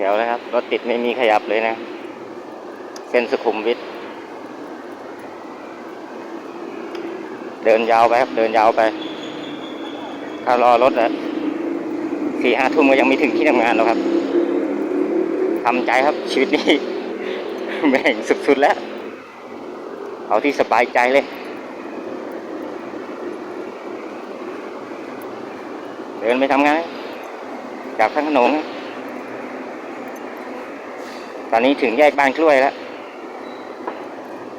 เดี๋ยวครับ รถติดไม่มีขยับเลยนะ เส้นสุขุมวิท เดินยาวไปครับ เดินยาวไป ถ้ารอรถอะสี่ห้าทุ่มก็ยังไม่ถึงที่ทำงานหรอกครับทำใจครับชีวิตนี้ แม่งสุดๆแล้ว เอาที่สบายใจเลย เดินไปทำงานจากข้างขนนะ ตอนนี้ถึงแยกบ้านกล้วยแล้ว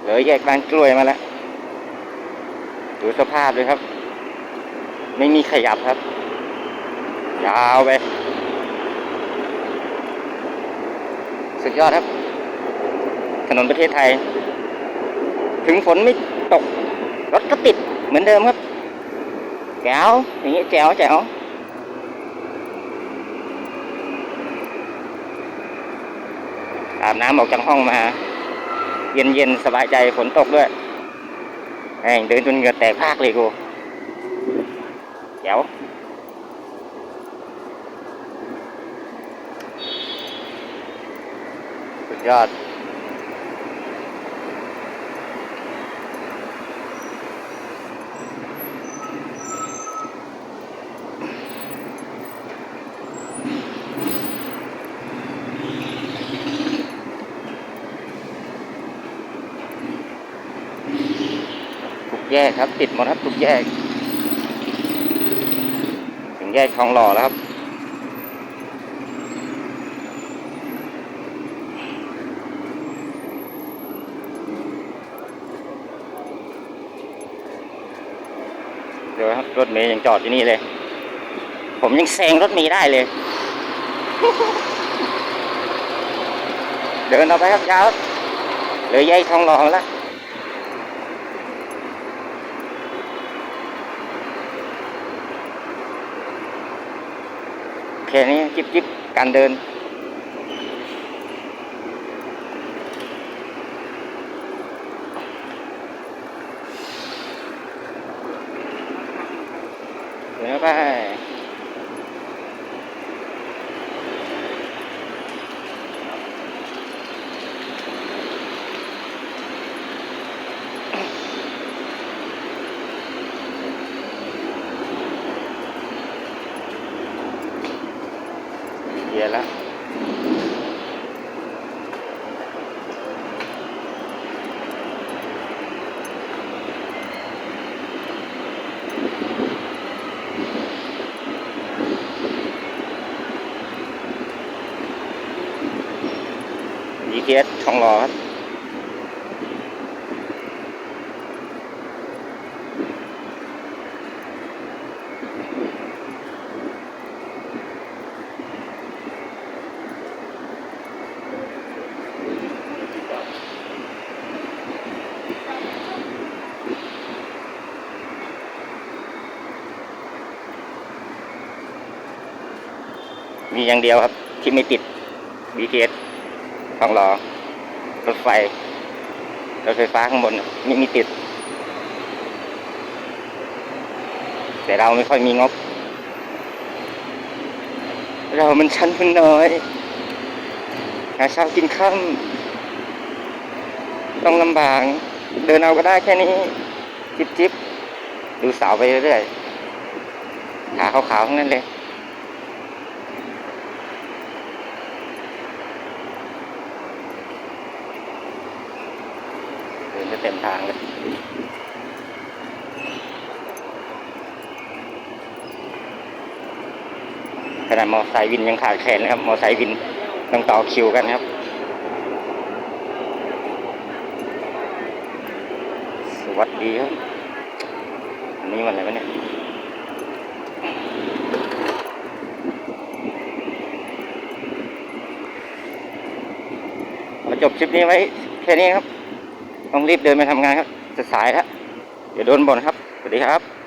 เหลยแยกบ้านกล้วยมาแล้ว ดูสภาพเลยครับ ไม่มีขยับครับ ยาวไป สุดยอดครับ ถนนประเทศไทย ถึงฝนไม่ตก รถก็ติดเหมือนเดิมครับ แจ๋วอย่างนี้แจ๋วแจ๋ว อาบน้ำออกจากห้องมา เย็นเย็นๆสบายใจฝนตกด้วยแม่งเดินจนเหงื่อแตกภาคเลยกูแจ๋วสุดยอด แยกครับ ติดหมดครับทุกแยก ถึงแยกทองหล่อแล้วครับ เดี๋ยวครับรถเมย์ยังจอดอยู่นี่เลย ผมยังแซงรถเมย์ได้เลย เดินเอาไปครับยาวเลยแยกทองหล่อแล้ว แค่นี้จิบจิบการเดิน เดี๋ยวไป ยียแล้วดีเทองรอครับ มีอย่างเดียวครับ ที่ไม่ติด BTS ทองหลอรถไฟรถไฟฟ้าข้างบนไม่มีติด แต่เราไม่ค่อยมีงบ เรามันชั้นทุนน้อยหาเช้ากินข้ามต้องลำบาก เดินเอาก็ได้แค่นี้ จิบจิบดูสาวไปเรื่อยๆขาขาวๆทั้งนั้นเลย เดินจะเต็มทางเลยขนาดมอไซค์วินยังขาดแคลนนะครับ มอไซค์วินต้องต่อคิวกันครับสวัสดีครับอันนี้วันอะไรวะเนี่ยมาจบคลิปนี้ไว้แค่นี้ครับ ต้องรีบเดินไปทำงานครับจะสายแล้วเดี๋ยวโดนบ่นครับ สวัสดีครับ